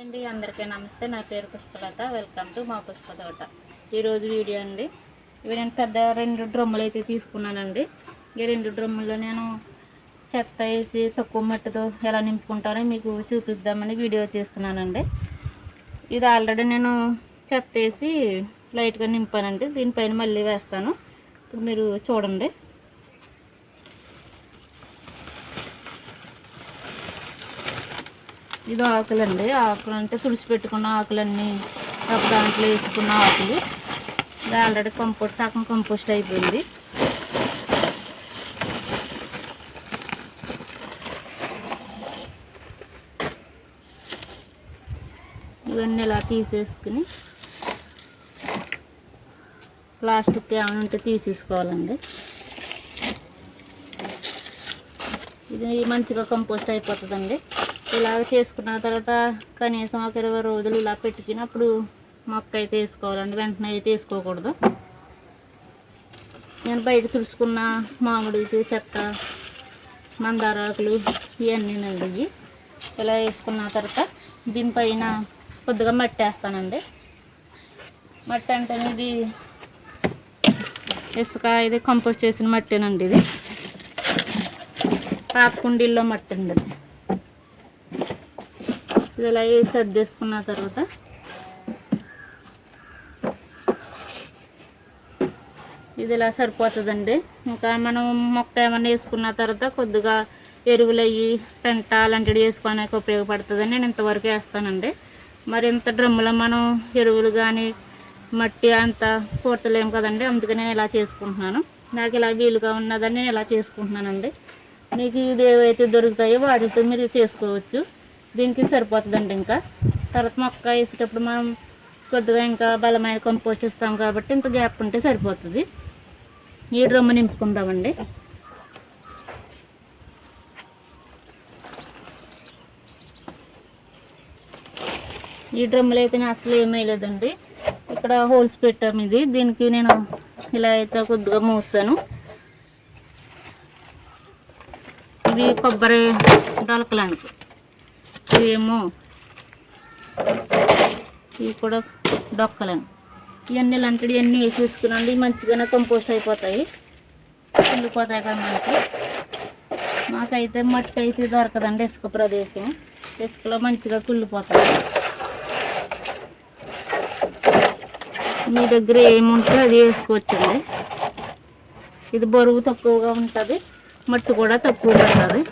అండి అందరికీ నమస్తే. నా పేరు పుష్పలత. వెల్కమ్ టు మా పుష్ప తోట. ఈరోజు వీడియో అండి. ఇవి నేను పెద్ద రెండు డ్రమ్ములు అయితే తీసుకున్నానండి. ఈ రెండు డ్రమ్ముల్లో నేను చెత్త వేసి తక్కువ మట్టితో ఎలా నింపుకుంటారో మీకు చూపిద్దామని వీడియో చేస్తున్నానండి. ఇది ఆల్రెడీ నేను చెత్త వేసి లైట్గా నింపానండి. దీనిపైన మళ్ళీ వేస్తాను. ఇప్పుడు మీరు చూడండి. ఇది ఆకులండి. ఆకులు అంటే తుడిచిపెట్టుకున్న ఆకులన్నీ ఒక దాంట్లో వేసుకున్న ఆకులు. ఇది ఆల్రెడీ కంపోస్ట్ సగం కంపోస్ట్ అయిపోయింది. ఇవన్నీ ఇలా తీసేసుకుని ప్లాస్టిక్ ఏమైనా ఉంటే తీసేసుకోవాలండి. ఇది మంచిగా కంపోస్ట్ అయిపోతుందండి. ఇలా చేసుకున్న తర్వాత కనీసం ఒక ఇరవై రోజులు ఇలా పెట్టుకున్నప్పుడు మొక్క అయితే వేసుకోవాలండి. వెంటనే అయితే వేసుకోకూడదు. నేను బయట తుడుచుకున్న మామిడి చెత్త మందారాకులు ఇవన్నీనండి ఇవి ఇలా వేసుకున్న తర్వాత దీనిపైన కొద్దిగా మట్టి వేస్తానండి. మట్టి అంటే ఇది ఇసుక ఇది కంపోస్ట్ చేసిన మట్టేనండి ఇది. పాత కుండీల్లో మట్టి అండి ఇది. ఇలా వేసి సర్దేసుకున్న తర్వాత ఇది ఇలా సరిపోతుందండి. ఇంకా మనం మొక్క ఏమైనా వేసుకున్న తర్వాత కొద్దిగా ఎరువులు అయ్యి పెంట అలాంటివి వేసుకోవడానికి ఉపయోగపడుతుందని నేను ఇంతవరకు వేస్తానండి. మరి ఇంత డ్రమ్ములో మనం ఎరువులు కానీ మట్టి అంత పూర్తలేము కదండి. అందుకని నేను ఇలా చేసుకుంటున్నాను. నాకు ఇలా వీలుగా ఉన్నదని నేను ఇలా చేసుకుంటున్నానండి. మీకు ఇది ఏవైతే దొరుకుతాయో వాటితో మీరు చేసుకోవచ్చు. దీనికి సరిపోతుందండి ఇంకా. తర్వాత మొక్క వేసేటప్పుడు మనం కొద్దిగా ఇంకా బలమైన కంపోస్ట్ ఇస్తాం కాబట్టి ఇంత గ్యాప్ ఉంటే సరిపోతుంది. ఈ డ్రమ్ము నింపుకుందామండి. ఈ డ్రమ్ములు అయితే నేను అసలు ఏమీ లేదండి ఇక్కడ హోల్స్ పెట్టాము ఇది. దీనికి నేను ఇలా అయితే కొద్దిగా మూసాను. ఇవి కొబ్బరి డొలకలండి. ఇవేమో ఇవి కూడా డొక్కలను ఇవన్నీ ఇలాంటివి అన్నీ వేసేసుకునండి మంచిగానే కంపోస్ట్ అయిపోతాయి. కుళ్ళిపోతాయి కదా మనకి. మాకైతే మట్టి అయితే దొరకదండి ఇసుక ప్రదేశం. ఇసుకలో మంచిగా కుళ్ళిపోతాయి. మీ దగ్గర ఏముంటే అది వేసుకోవచ్చండి. ఇది బరువు తక్కువగా ఉంటుంది మట్టి కూడా తక్కువ పడుతుంది.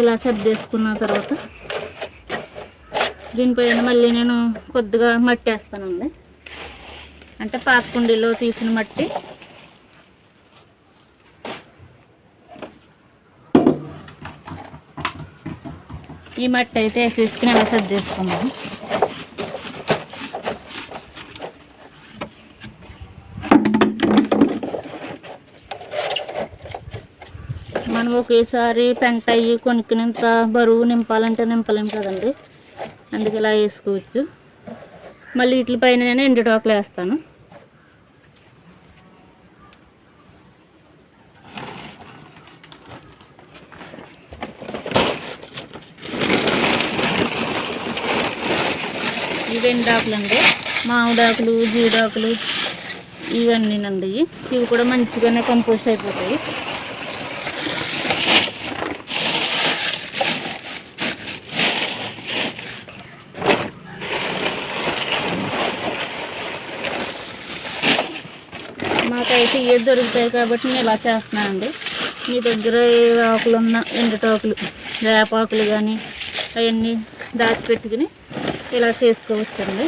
ఇలా సర్దేసుకున్న తర్వాత దీనిపైన మళ్ళీ నేను కొద్దిగా మట్టి వేస్తానండి. అంటే పాతకుండీలో తీసిన మట్టి. ఈ మట్టి అయితే వేసేసుకుని అలా సర్దేసుకున్నాను మనం ఒకేసారి పెంట అయ్యి కొనుక్కునేంత బరువు నింపాలంటే నింపలేం కదండి. అందుకే ఇలా వేసుకోవచ్చు. మళ్ళీ వీటి పైన నేను ఎండుటాకులు వేస్తాను. ఇవి ఎండాకులు అండి. మామిడాకులు జీడాకులు ఇవన్నీనండి. ఇవి కూడా మంచిగానే కంపోస్ట్ అయిపోతాయి. అయితే ఏది దొరుకుతాయి కాబట్టి నేను ఇలా చేస్తున్నానండి మీ దగ్గర ఏ ఆకులు ఉన్నా ఎండటాకులు వేపాకులు కానీ అవన్నీ దాచిపెట్టుకుని ఇలా చేసుకోవచ్చండి.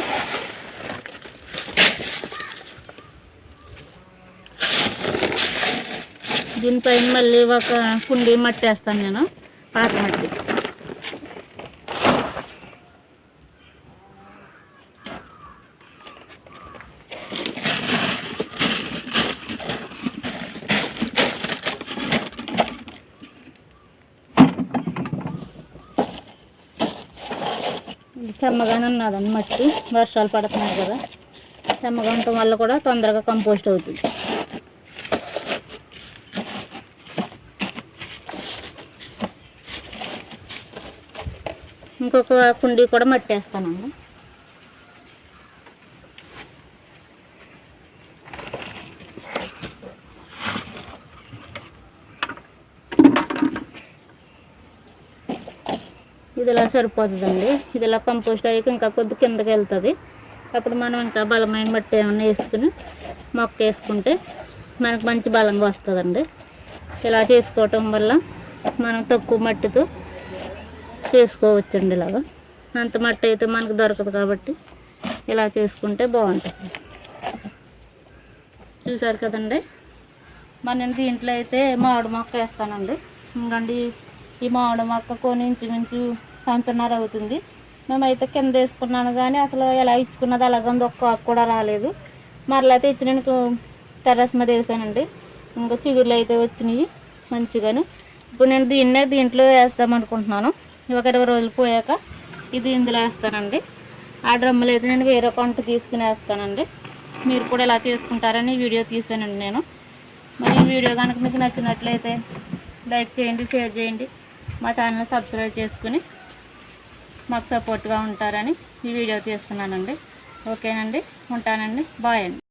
దీనిపైన మళ్ళీ ఒక కుండీ మట్టి వేస్తాను నేను పాత మట్టి. చెమ్మగానే ఉన్నదండి మట్టి వర్షాలు పడుతున్నాయి కదా. చెమ్మగా ఉండటం వల్ల కూడా తొందరగా కంపోస్ట్ అవుతుంది. ఇంకొక కుండీ కూడా మట్టి వేస్తానండి ఇది ఇలా సరిపోతుందండి. ఇది ఇలా కంపోస్ట్ అయ్యాక ఇంకా కొద్ది కిందకి వెళ్తుంది. అప్పుడు మనం ఇంకా బలమైన మట్టి ఏమైనా వేసుకుని మొక్క వేసుకుంటే మనకు మంచి బలంగా వస్తుందండి. ఇలా చేసుకోవటం వల్ల మనం తక్కువ మట్టితో చేసుకోవచ్చండి ఇలాగా. అంత మట్టి అయితే మనకు దొరకదు కాబట్టి ఇలా చేసుకుంటే బాగుంటుంది. చూసారు కదండి? మన దీంట్లో అయితే మామిడి మొక్క వేస్తానండి. ఇంకండి ఈ మామిడి మొక్క కొని ఇంచుమించు సంవత్సరన్నర అవుతుంది. మేమైతే కింద వేసుకున్నాను కానీ అసలు ఎలా ఇచ్చుకున్నది అలాగే ఉంది. ఒక్క ఆకు కూడా రాలేదు. మరలా అయితే నేను టెర్రస్ మీద వేసానండి. ఇంకా చిగుర్లు అయితే వచ్చినాయి మంచిగాను. ఇప్పుడు నేను దీన్నే దీంట్లో వేస్తాం అనుకుంటున్నాను. ఒక ఇరవై రోజులు పోయాక ఇది ఇందులో వేస్తానండి. ఆ డ్రమ్ములు అయితే నేను వేరే పంట తీసుకుని వేస్తానండి. మీరు కూడా ఇలా చేసుకుంటారని వీడియో తీసానండి నేను. మరి ఈ వీడియో కనుక మీకు నచ్చినట్లయితే లైక్ చేయండి షేర్ చేయండి. మా ఛానల్ సబ్స్క్రైబ్ చేసుకుని మాకు సపోర్ట్గా ఉంటారని ఈ వీడియో తీస్తున్నానండి. ఓకేనండి? ఉంటానండి. బాయ్ అండి.